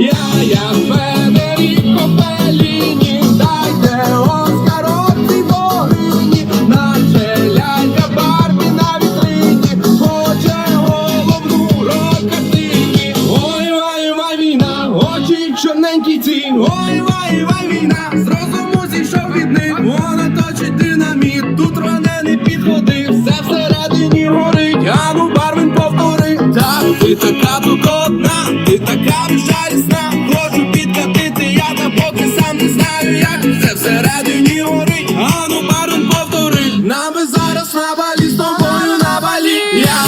Я, я Федеріко Пеліні, дайте Оскар цій богині, наче на вітрині, хоче головну рокатині. Ой, вай, вай, війна, очі чорненькі ці, ой, вай, війна.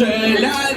Angela